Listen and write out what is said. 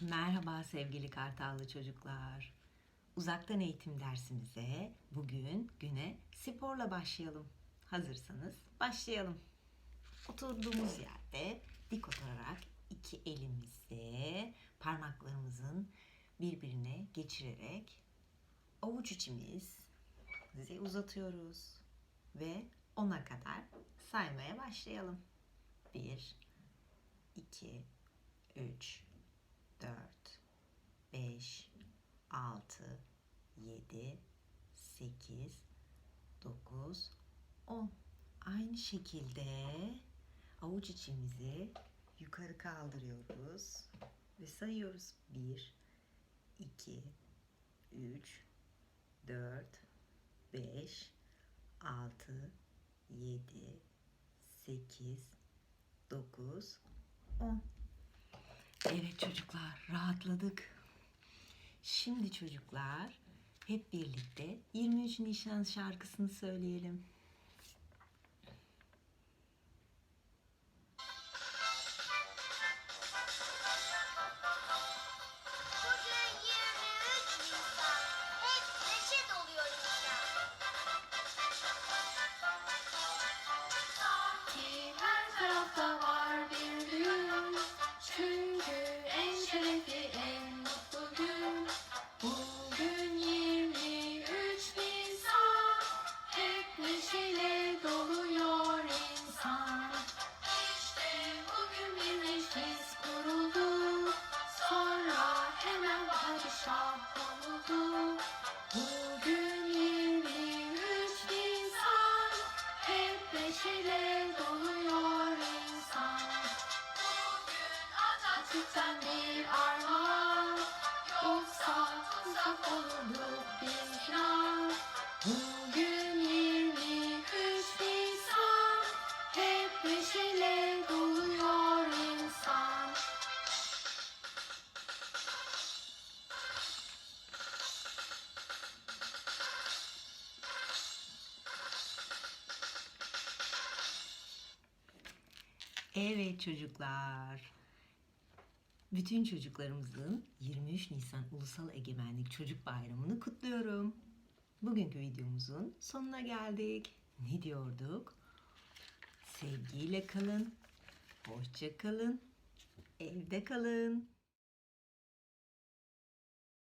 Merhaba sevgili Kartallı çocuklar. Uzaktan eğitim dersimize bugün güne sporla başlayalım. Hazırsanız başlayalım. Oturduğumuz yerde dik oturarak iki elimizi parmaklarımızın birbirine geçirerek avuç içimizi uzatıyoruz ve ona kadar saymaya başlayalım. Bir, iki, üç, 4, 5, 6, 7, 8, 9, 10. Aynı şekilde avuç içimizi yukarı kaldırıyoruz ve sayıyoruz. 1, 2, 3, 4, 5, 6, 7, 8, 9, 10. Evet çocuklar rahatladık. Şimdi çocuklar hep birlikte 23 Nisan şarkısını söyleyelim. Hep neşeyle doluyor insan. Bugün Atatürk'ten bir armağan. Yoksa uzak olurduk biz inan Bugün 23 Nisan. Hep neşeyle doluyor Evet çocuklar. Bütün çocuklarımızın 23 Nisan Ulusal Egemenlik Çocuk Bayramı'nı kutluyorum. Bugünkü videomuzun sonuna geldik. Ne diyorduk? Sevgiyle kalın, hoşça kalın, evde kalın.